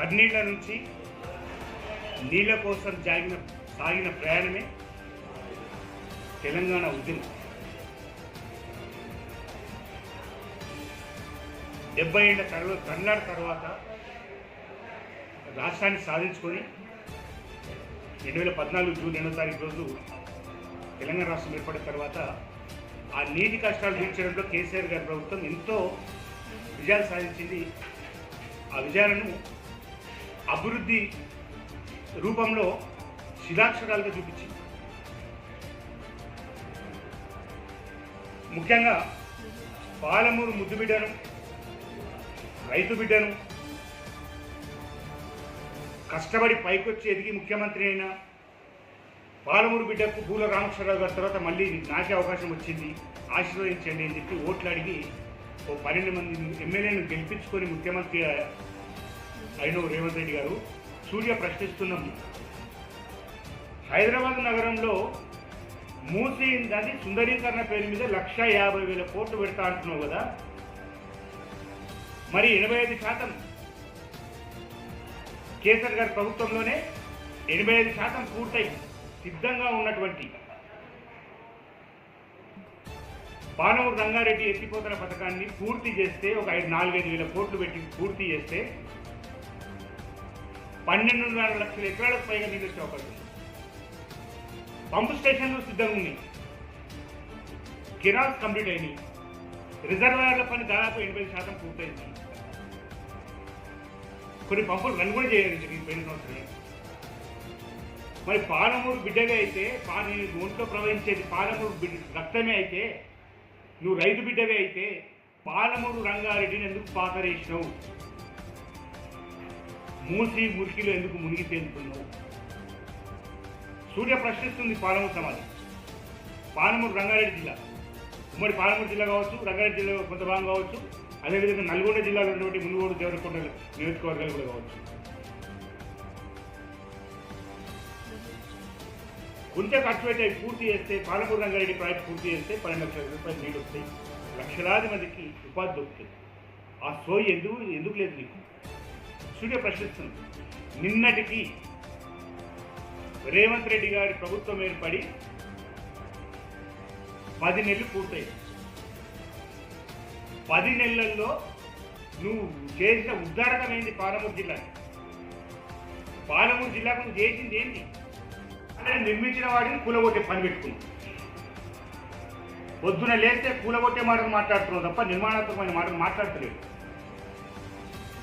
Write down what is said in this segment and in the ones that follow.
కన్నీళ్ళ నుంచి నీళ్ళ కోసం జాగిన సాగిన ప్రయాణమే తెలంగాణ ఉద్యమం. డెబ్బై ఏళ్ళ తర్వాత కర్ణాటక తర్వాత రాష్ట్రాన్ని సాధించుకొని రెండు వేల పద్నాలుగు జూన్ రెండో తారీఖు రోజు తెలంగాణ రాష్ట్రం ఏర్పడిన తర్వాత ఆ నీటి కష్టాలు తీర్చడంలో కేసీఆర్ గారి ప్రభుత్వం ఎంతో విజయాలు సాధించింది. ఆ విజయాలను అభివృద్ధి రూపంలో శిలాక్షరాలుగా చూపించింది. ముఖ్యంగా పాలమూరు ముద్దు బిడ్డను రైతు బిడ్డను కష్టపడి పైకొచ్చి ఎదిగి ముఖ్యమంత్రి అయిన పాలమూరు బిడ్డకు పూల రామకృష్ణరావు గారి తర్వాత మళ్ళీ నాకే అవకాశం వచ్చింది ఆశీర్వదించండి అని చెప్పి ఓట్లు అడిగి ఓ పన్నెండు మంది ఎమ్మెల్యేను గెలిపించుకొని ముఖ్యమంత్రి అయిన రేవంత్ రెడ్డి గారు సూర్య ప్రశ్నిస్తున్నాం హైదరాబాద్ నగరంలో మూసి సుందరీకరణ పేరు మీద లక్ష యాభై వేల కోట్లు పెడతా అంటున్నావు కదా. మరి ఎనభై ఐదు శాతం కేసీఆర్ గారి ప్రభుత్వంలోనే ఎనభై ఐదు శాతం పూర్తయి సిద్ధంగా ఉన్నటువంటి పానవూరు రంగారెడ్డి ఎత్తిపోతల పథకాన్ని పూర్తి చేస్తే ఒక ఐదు నాలుగైదు వేల కోట్లు పెట్టి పూర్తి చేస్తే పన్నెండున్నర లక్షల ఎకరాలకు పైగా నీళ్ళు వచ్చే అవకాశం ఉంది. పంపు స్టేషన్లు సిద్ధంగా ఉన్నాయి కెనాల్స్ కంప్లీట్ అయినాయి. రిజర్వాయర్ల పని దాదాపు ఎనభై శాతం పూర్తయింది. కొన్ని పంపులు రన్ కూడా చేయాలి జరిగింది పోయిన సంవత్సరం. మరి పాలమూరు బిడ్డగా అయితే పా- నీ ఒంట్లో ప్రవహించేది పాలమూరు బిడ్డ రక్తమే అయితే నువ్వు రైతు బిడ్డవే అయితే పాలమూరు రంగారెడ్డిని ఎందుకు పాతరేసినావు? మూసి మురికిలో ఎందుకు మునిగి తేలుతున్నావు సూర్య ప్రశ్నిస్తుంది పాలమూరు సమాజం. పాలమూరు రంగారెడ్డి జిల్లా. ఉమ్మడి పాలమూరు జిల్లా కావచ్చు రంగారెడ్డి జిల్లా కొంత భాగం కావచ్చు అదేవిధంగా నల్గొండ జిల్లాలో ఉన్నటువంటి మునుగోడు దేవరకొండ నియోజకవర్గాలు కూడా కావచ్చు. కొంచెం ఖర్చు పెట్టే పూర్తి చేస్తే పాలమూరు రంగారెడ్డి ప్రాజెక్ట్ పూర్తి చేస్తే పన్నెండు లక్షల రూపాయలు నీళ్ళు వస్తాయి. లక్షలాది మందికి ఉపాధి దొరుకుతుంది. ఆ సోయి ఎందుకు ఎందుకు లేదు నీకు? సూర్య ప్రశ్నిస్తుంది. నిన్నటికి రేవంత్ రెడ్డి గారి ప్రభుత్వం ఏర్పడి పది నెలలు పూర్తయింది. పది నెలల్లో నువ్వు చేసిన ఉద్దారకమైంది పాలమూరు జిల్లా పాలమూరు జిల్లాకు నువ్వు చేసింది ఏంటి అంటే నిర్మించిన వాడిని కూలగొట్టే పని పెట్టుకున్నావు. పొద్దున లేస్తే కూలగొట్టే మాటలు మాట్లాడుతున్నావు తప్ప నిర్మాణాత్మకమైన మాటలు మాట్లాడతలేవు.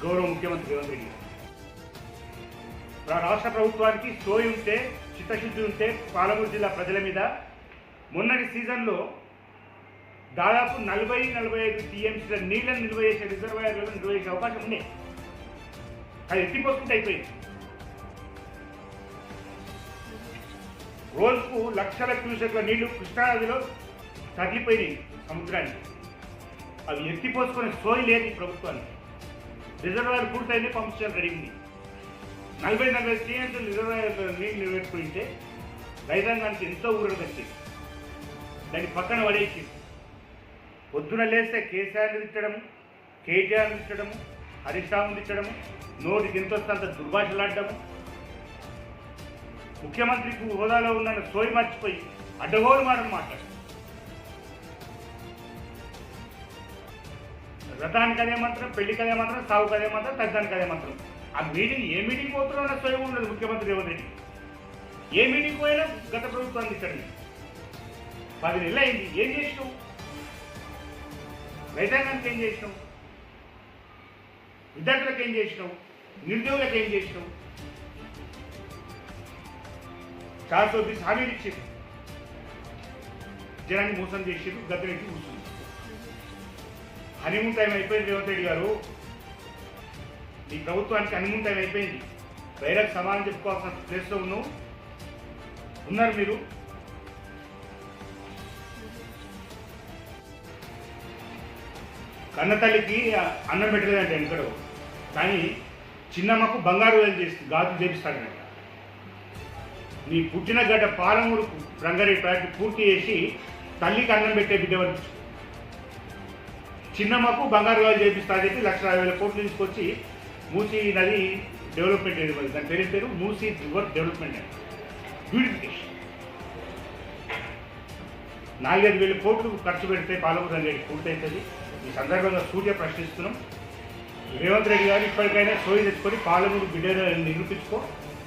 గౌరవ ముఖ్యమంత్రి రేవంత్ రెడ్డి రాష్ట్ర ప్రభుత్వానికి సోయి ఉంటే చిత్తశుద్ధి ఉంటే పాలమూరు జిల్లా ప్రజల మీద మొన్నటి సీజన్లో దాదాపు నలభై నలభై ఐదు టీఎంసీల నీళ్ళని నిల్వ చేసే రిజర్వాయర్లను నిల్వ చేసే అవకాశం ఉంది అది ఎత్తిపోతుంటే అయిపోయింది. రోజుకు లక్షల క్యూసెక్ల నీళ్ళు కృష్ణానదిలో తగిలిపోయినాయి సముద్రానికి. అవి ఎత్తిపోసుకునే సోయి లేదు ఈ ప్రభుత్వానికి. రిజర్వాయర్ పూర్తయింది పంప్ స్టేషన్ రెడీ ఉంది నలభై నలభై టీఎంసీ రిజర్వాయర్ నీళ్ళు నిలబెట్టుకుంటే రైతాంగానికి ఎంతో ఊరట తగ్గింది దాన్ని పక్కన పడేసింది. పొద్దున లేస్తే కేసీఆర్ని తిట్టడము కేటీఆర్ని తిట్టడము హరీష్ రావుని తిట్టడము నోటికి ఎంత వస్తే అంత దుర్భాషలాడటము ముఖ్యమంత్రికి హోదాలో ఉన్న సోయి మర్చిపోయి అడ్డగోలు మాటలు మాట్లాడు వ్రతానికి అదే మంత్రం పెళ్ళికి అదే మంత్రం సాగుకు అదే మంత్రం తగ్గానికి అదే మంత్రం. ఆ మీటింగ్ ఏ మీటింగ్ పోతున్నా స్వయం ఉండదు ముఖ్యమంత్రి రేవంత్ రెడ్డి. ఏ మీటింగ్ పోయినా గత ప్రభుత్వానికి ఇచ్చండి పది నెలలు అయింది ఏం చేసినావు? రైతాంగానికి ఏం చేసినావు? విద్యార్థులకు ఏం చేసినావు? నిరుద్యోగులకు ఏం చేసినావు? చాలా కొద్ది హామీలు ఇచ్చింది జనాన్ని మోసం చేసిండు గద్దెనెక్కి కూర్చుంది హనీమూన్ టైం అయిపోయింది రేవంత్ రెడ్డి గారు. ఈ ప్రభుత్వానికి హనీమూన్ టైం అయిపోయింది. బయటకు సమానం చెప్పుకోవాల్సిన ప్లేస్లో ఉన్నాం. ఉన్నారు మీరు? కన్నతల్లికి అన్నం పెట్టలేదంటే వెనకడు. కానీ చిన్నమ్మకు బంగారు వేలు చేసి గాజు చేపిస్తాడంట. నీ పుట్టిన గడ్డ పాలమూరు రంగారెడ్డి ప్రాజెక్టు పూర్తి చేసి తల్లికి అన్నం పెట్టే బిడ్డ వరకు చిన్నమ్మకు బంగారు గాజు చేపిస్తా అని చెప్పి లక్ష యాభై వేల కోట్లు తీసుకొచ్చి మూసీ నది డెవలప్మెంట్ ఏది మరి దాని పేరు పేరు? Musi river development and beautification నాలుగైదు వేల కోట్లు ఖర్చు పెడితే పాలమూరు రంగారెడ్డి పూర్తవుతుంది ఈ సందర్భంగా సూర్య ప్రశ్నిస్తున్నాం. రేవంత్ రెడ్డి గారు ఇప్పటికైనా సోయి తెచ్చుకొని పాలమూరు బిడ్డ నిరూపించుకో.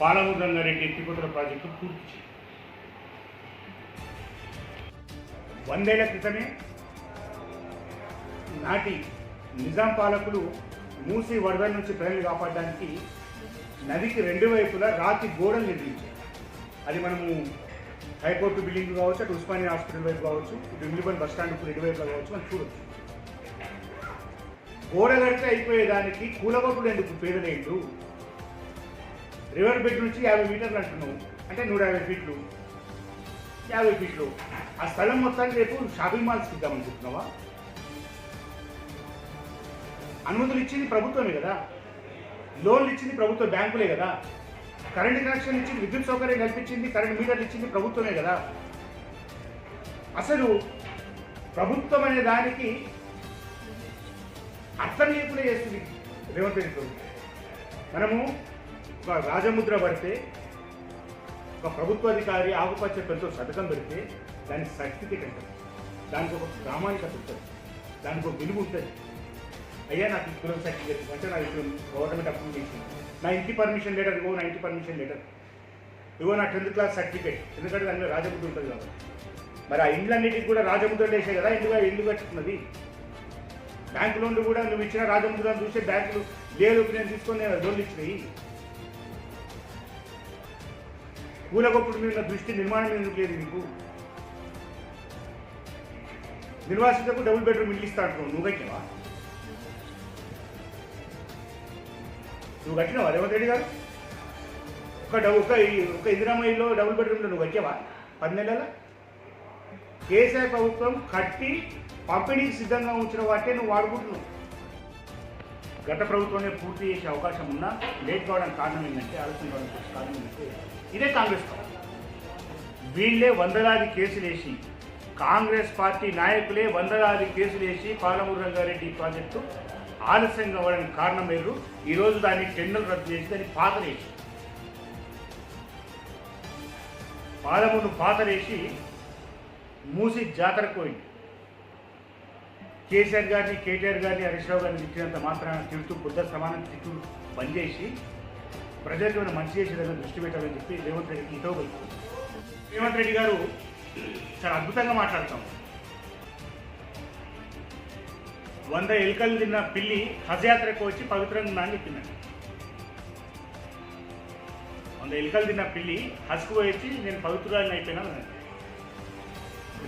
పాలమూరు రంగారెడ్డి ఎత్తిపోతుల ప్రాజెక్టు పూర్తి చేయి. వందేళ్ళ క్రితమే నాటి నిజాం పాలకులు మూసి వరద నుంచి ప్రజలు కాపాడడానికి నదికి రెండు వైపులా రాతి గోడలు నిర్మించారు. అది మనము హైకోర్టు బిల్డింగ్ కావచ్చు అటు ఉస్మానియా హాస్పిటల్ వైపు కావచ్చు ఇటు ఇమ్లిబన్ బస్ స్టాండ్ రెండు వైపులా కావచ్చు మనం చూడొచ్చు. గోడ కడితే అయిపోయేదానికి కూలగొట్టుడు ఎందుకు? పేదలేడు రివర్ బెడ్ నుంచి యాభై మీటర్లు అంటున్నావు. అంటే నూట యాభై ఫీట్లు. యాభై ఫీట్లు. ఆ స్థలం మొత్తానికి రేపు షాపింగ్ మాల్స్కి ఇద్దామనుకుంటున్నావా అనుమతులు ఇచ్చింది ప్రభుత్వమే కదా. లోన్లు ఇచ్చింది ప్రభుత్వ బ్యాంకులే కదా. కరెంట్ కనెక్షన్ ఇచ్చింది విద్యుత్ సౌకర్యం కల్పించింది కరెంట్ మీటర్లు ఇచ్చింది ప్రభుత్వమే కదా. అసలు ప్రభుత్వం అనే దానికి అర్థం లేకుండా చేస్తుంది రేవంత్ రెడ్డి ప్రభుత్వం. మనము ఒక రాజముద్ర పడితే ఒక ప్రభుత్వ అధికారి ఆకుపచ్చ పెంతో శతకం పెడితే దానికి సర్టిఫికేట్ అంటారు దానికి ఒక ప్రామాణికత ఉంటుంది. దానికి ఒక విలువ ఉంటుంది. అయ్యా నాకు ఇప్పుడు సర్టిఫికేట్ అంటే నాకు ఇప్పుడు గవర్నమెంట్ అప్రూవ్ చేసింది. నా ఇంటి పర్మిషన్ లెటర్ ఇగో నా ఇంటి పర్మిషన్ లెటర్ ఇగో నా టెన్త్ క్లాస్ సర్టిఫికేట్ ఎందుకంటే దానిలో రాజముద్ర ఉంటుంది కాబట్టి మరి ఆ ఇండ్లన్నిటికి కూడా రాజముద్ర వేసే కదా ఎందుకు ఇల్లు కట్టుకున్నది? బ్యాంకు లోన్లు కూడా నువ్వు ఇచ్చిన రాజముద్ర చూస్తే బ్యాంకులు లేదు నేను తీసుకొని నేను లోన్లు ఇచ్చినాయి. కూలగొప్పుడు మీద దృష్టి నిర్మాణం ఎందుకు లేదు నీకు? నిర్వాసితకు డబుల్ బెడ్రూమ్ ఇల్లు ఇస్తా అంటున్నావు నువ్వు నువ్వు కట్టినవా? రేవంత్ రెడ్డి గారు? ఒక డబు ఒక ఒక ఇందిరామయ్యలో డబుల్ బెడ్రూమ్లో నువ్వు వచ్చావా పది నెలల కేసీఆర్ ప్రభుత్వం కట్టి పంపిణీకి సిద్ధంగా ఉంచిన వాటే నువ్వు వాడుకుంటున్నావు. గత ప్రభుత్వమే పూర్తి చేసే అవకాశం ఉన్నా లేట్ కావడానికి కారణం ఏంటంటే ఆలస్యం కావడానికి కారణం ఏంటంటే ఇదే కాంగ్రెస్ పార్టీ. వీళ్ళే వందలాది కేసులు వేసి కాంగ్రెస్ పార్టీ నాయకులే వందలాది కేసులు వేసి పాలమూరు రంగారెడ్డి ప్రాజెక్టు ఆలస్యంగా అవ్వడానికి కారణం మీరు ఈరోజు దాన్ని టెండర్ రద్దు చేసి దాన్ని పాతరేసి పాలమూరు పాతరేసి మూసి జాతరకు పోయింది కేసీఆర్ గారిని కేటీఆర్ గారిని హరీష్ రావు గారిని తిట్టినంత మాత్రాన తిడుతూ బుద్ధ సమానం తిట్టు బంద్ చేసి ప్రజలకు మనం మంచి దగ్గర దృష్టి పెట్టాలని చెప్పి రేవంత్ రెడ్డికి ఇటో రేవంత్ రెడ్డి గారు చాలా అద్భుతంగా మాట్లాడతాం వంద ఎలుకలు తిన్న పిల్లి హజయాత్రకు వచ్చి పవిత్రంగా ఉందా అని చెప్పిందండి వంద ఎలుకలు తిన్న పిల్లి హజ్కు వచ్చి నేను పవిత్రురాలని అయిపోయినా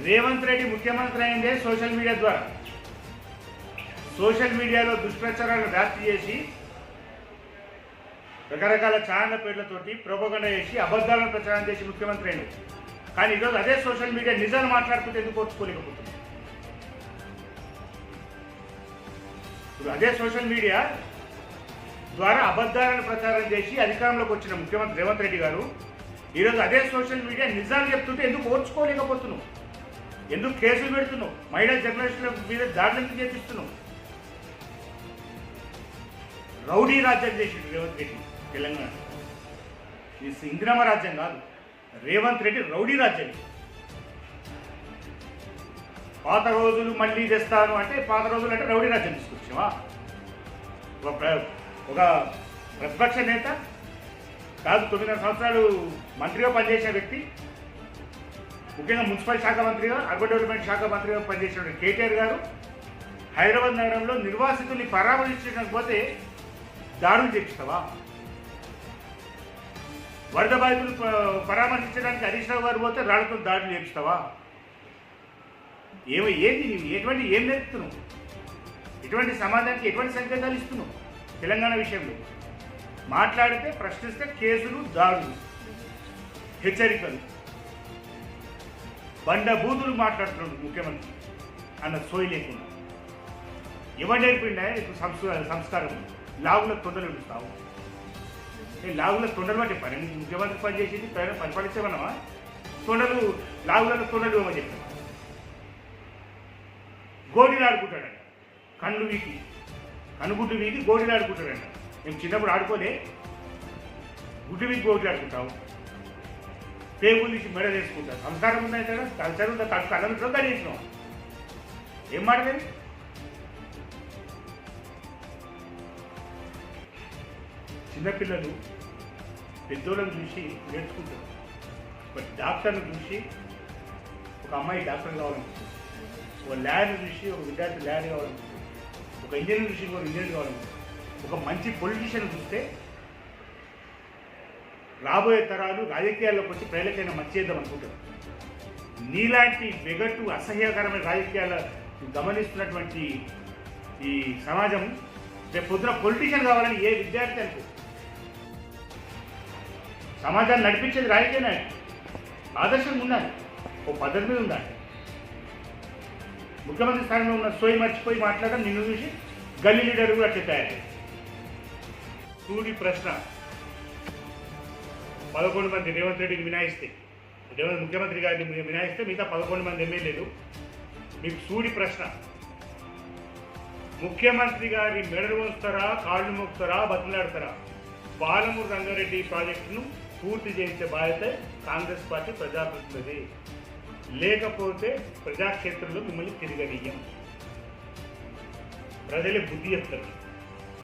రేవంత్ రెడ్డి ముఖ్యమంత్రి అయిందే సోషల్ మీడియా ద్వారా. సోషల్ మీడియాలో దుష్ప్రచారాలను వ్యాప్తి చేసి రకరకాల ఛానల్ పేర్లతోటి ప్రోపగండ చేసి అబద్ధాలను ప్రచారం చేసి ముఖ్యమంత్రి అయింది. కానీ ఈరోజు అదే సోషల్ మీడియా నిజాలు మాట్లాడుకుంటే ఎందుకు ఓర్చుకోలేకపోతుంది ఇప్పుడు అదే సోషల్ మీడియా ద్వారా అబద్ధాలను ప్రచారం చేసి అధికారంలోకి వచ్చిన ముఖ్యమంత్రి రేవంత్ రెడ్డి గారు ఈరోజు అదే సోషల్ మీడియా నిజాలు చెప్తుంటే ఎందుకు ఓర్చుకోలేకపోతున్నావు? ఎందుకు కేసులు పెడుతున్నావు? మహిళా జర్నలిస్టుల మీద దాడులు చేపిస్తున్నావు? రౌడీ రాజ్యం చేసిండు రేవంత్ రెడ్డి తెలంగాణ. ఇది ఇందిరమ రాజ్యం కాదు రేవంత్ రెడ్డి రౌడీ రాజ్యం. ఇది. పాత రోజులు మళ్ళీ తెస్తాను అంటే పాత రోజులు అంటే రౌడీ రాజ్యం తీసుకొచ్చామా ఒక ప్రతిపక్ష నేత కాదు తొమ్మిదిన్నర సంవత్సరాలు మంత్రిగా పనిచేసిన వ్యక్తి ముఖ్యంగా మున్సిపల్ శాఖ మంత్రిగా అర్బన్ డెవలప్మెంట్ శాఖ మంత్రిగా పనిచేసిన కేటీఆర్ గారు హైదరాబాద్ నగరంలో నిర్వాసితుల్ని పరామర్శించడానికి పోతే దాడులు చేపిస్తావా? వరద బాధితులు పరామర్శించడానికి హరీష్ రావు గారు పోతే రాళ్ళతో దాడులు చేపిస్తావా? ఏమో ఏంది ఎటువంటి ఏం నేర్పుతున్నావు? ఎటువంటి సమాజానికి ఎటువంటి సంకేతాలు ఇస్తున్నావు? తెలంగాణ విషయంలో. మాట్లాడితే ప్రశ్నిస్తే కేసులు దాడులు హెచ్చరికలు. బండబూతులు మాట్లాడుతున్నాడు ముఖ్యమంత్రి అన్న సోయి లేకుండా. ఎవరు నేర్పిండా? నీకు సంస్కారం సంస్కారం. లాగుల తొండలు విడుస్తావు ఏ లాగుల తొండలు అంటే పని? ముఖ్యమంత్రి పని చేసేది పని పని తొండలు లావులలో తొండలు ఇవ్వమని చెప్పాను గోడీలు ఆడుకుంటాడంట కళ్ళు వీకి కనుగుడ్డు వీకి గోడీలు ఆడుకుంటాడంట మేము చిన్నప్పుడు ఆడుకోలే. గుడ్డు మీద పోట్లాడుకుంటావు పేగులు తీసి మెడ వేసుకుంటాం. సంస్కారం ఉందా కదా కల్చర్ ఉందా? కట్టు కళ్ళ చేసినావు ఏం మాట్లాడేది చిన్నపిల్లలు పెద్దోళ్ళని చూసి నేర్చుకుంటారు. బట్ డాక్టర్ని చూసి ఒక అమ్మాయి డాక్టర్ కావాలనుకుంటుంది. ఒక ల్యాడ్ చూసి ఒక విద్యార్థి ల్యాడ్ కావాలనుకుంటుంది ఒక ఇంజనీర్ చూసి ఒక ఇంజనీర్ కావాలనుకుంటుంది ఒక మంచి పొలిటీషియన్ చూస్తే రాబోయే తరాలు రాజకీయాల్లోకి వచ్చి ప్రజలకైనా మంచి చేద్దాం అనుకుంటారు నీలాంటి వెగట్టు అసహ్యకరమైన రాజకీయాల గమనిస్తున్నటువంటి ఈ సమాజం రేపు పొద్దున పొలిటీషియన్ కావాలని ఏ విద్యార్థి అనుకో. సమాజాన్ని నడిపించేది రాజకీయ నాయకుడు. ఆదర్శం ఉండాలి. ఓ పద్ధతి మీద ఉండాలి. ముఖ్యమంత్రి స్థానంలో ఉన్న సోయి మర్చిపోయి మాట్లాడడం నిన్ను చూసి గల్లీ లీడర్ కూడా అట్లా తయారు సూడి ప్రశ్న. పదకొండు మంది రేవంత్ రెడ్డిని మినాయిస్తే. రేవంత్ ముఖ్యమంత్రి గారిని మినాయిస్తే మిగతా పదకొండు మంది ఎమ్మెల్యేలు. మీకు సూడి ప్రశ్న. ముఖ్యమంత్రి గారి మెడలు మోస్తారా కాళ్ళు మోస్తారా బతులాడతారా పాలమూరు రంగారెడ్డి ప్రాజెక్టును పూర్తి చేయించే బాధ్యత కాంగ్రెస్ పార్టీ ప్రజాప్రతినిధి లేకపోతే ప్రజాక్షేత్రంలో మిమ్మల్ని తిరగనీయం ప్రజలే బుద్ధి చెప్తారు.